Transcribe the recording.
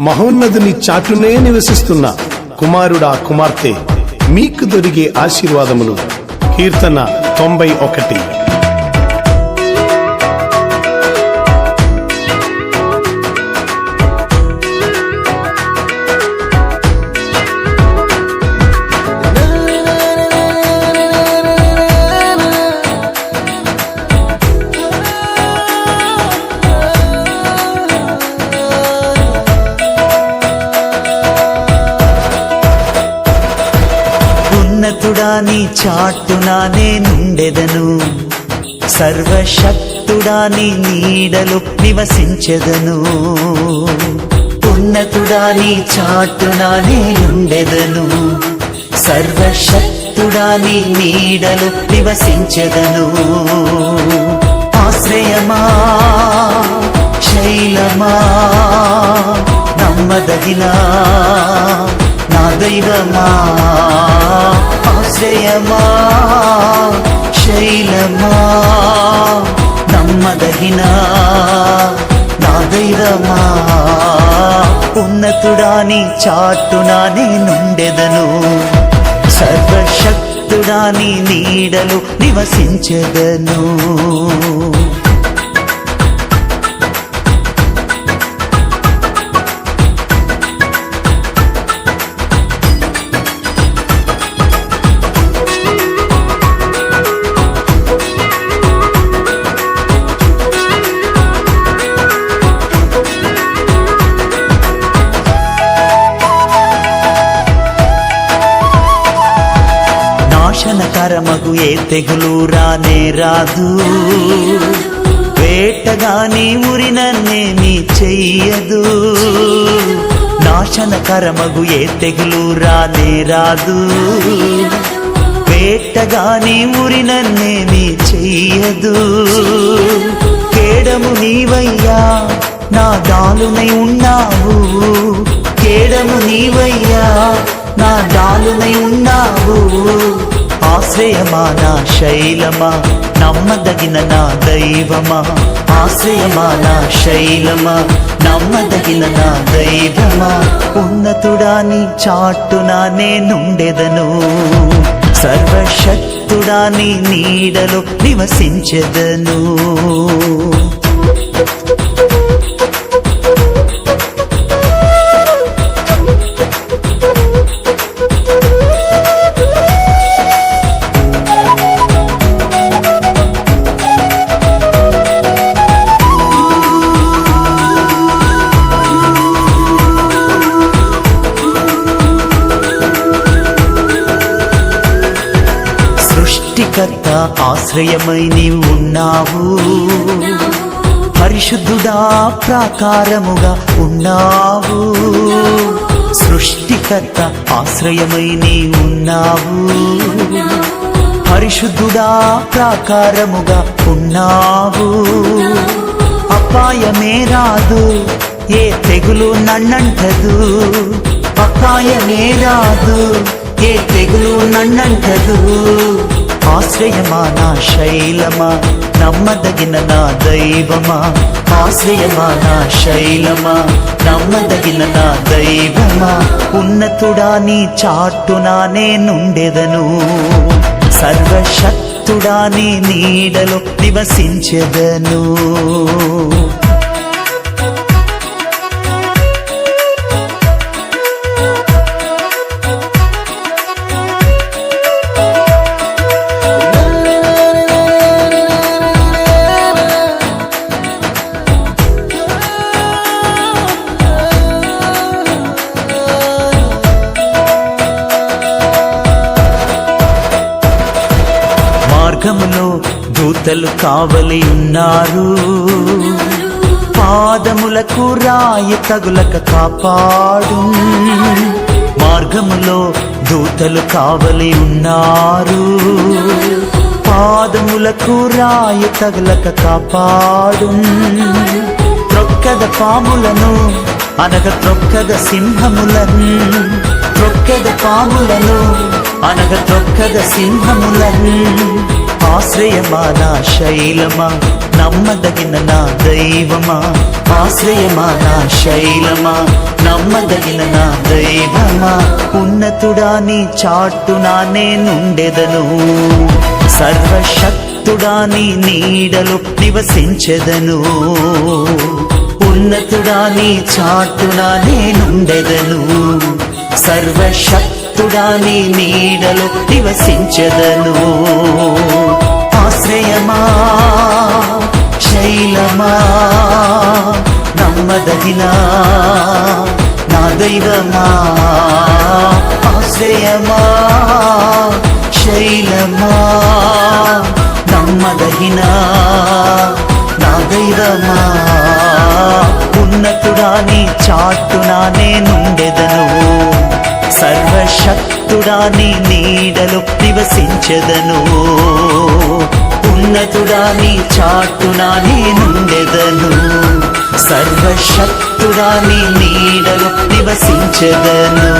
మహోన్నతుని చాటునే నివసిస్తున్న కుమారుడా కుమార్తె మీకు దొరికే ఆశీర్వాదములు. కీర్తన తొంభై ఒకటి. ఉన్నతుడా నీ చాటునా నేనుండెదను. సర్వశక్తుడా నీ నీడలు నివసించెదను. ఉన్నతుడా నీ చాటునా నేనుండెదను. సర్వశక్తుడా నీ నీడలు నివసించెదను. ఆశ్రయమా శైలమా నమ్మదగినా దైవమా ఆశ్రయమా? శైలమా? నమ్మదగిన? నా దైవమా ఉన్నతుడాని చాటునా నేనుండెదను? సర్వశక్తుడా నీడలు నివసించెదను? తెగులు రానే రాదు. వేటగాని ఉరినన్నేమి చెయ్యదు. నాశనకరమగు ఏ తెగులు రానే రాదు. వేటగాని నీ చెయ్యదు. కేడము నీవయ్యా నా దాలునై ఉన్నావు. కేడము నీవయ్యా నా దాలునై ఉన్నావు. ఆశ్రయమా నా శైలమా? నమ్మదగిన నా దైవమా? ఆశ్రయమా నా శైలమా? నమ్మదగిన నా దైవమా? ఉన్నతుడాని చాటునా నేనుండెదను. సర్వశక్తుడాని నీడలో నివసించెదను. కర్త ఆశ్రయమై నీవు ఉన్నావు పరిశుద్ధుడా ప్రాకారముగా ఉన్నావు. సృష్టికర్త ఆశ్రయమై నీవు ఉన్నావు పరిశుద్ధుడా ప్రాకారముగా ఉన్నావు. అపాయమే రాదు ఏ తెగులు నన్నంటదు. అపాయమే రాదు ఏ తెగులు నన్నంటదు. ఆశ్రయమా నా శైలమా? నమ్మదగిన నా దైవమా? ఆశ్రయమా నా శైలమా? నమ్మదగిన నా దైవమా? ఉన్నతుడా నీ చాటునా నేనుండెదను. సర్వశక్తుడా నీ నీడలో నివసించెదను. దూతలు కావలి ఉన్నారు పాదములకు రాయి తగులక కాపాడు. మార్గములో దూతలు కావలి ఉన్నారు పాదములకు రాయి తగులక కాపాడు. త్రొక్కద పాములను అనగ త్రొక్కద సింహములను. త్రొక్కద పాములను అనగ త్రొక్కద సింహములను. ఆశ్రయమా నా శైలమా? నమ్మదగిన నా దైవమా? ఆశ్రయమా నా శైలమా? నమ్మదగిన నా దైవమా? ఉన్నతుడా నీ చాటునా నేనుండెదను. సర్వశక్తుడా నీ నీడలు నివసించెదను. ఉన్నతుడా నీ చాటునా నేనుండెదను. సర్వశక్తుడా నీ నీడలు నివసించెదను. ఆశ్రయమా శైలమా నమ్మదగినా నా దైవమా ఆశ్రయమా శైలమా నమ్మదగినా నా దైవమా ఉన్నతుడా నీ చాటునా నేనుండెదను సర్వశక్తుడా నీ నీడలో నివసించెదను ఉన్నతుడా నీ చాటునా నేనుండెదను. సర్వశక్తుడా నీ నీడలో నివసించెదను.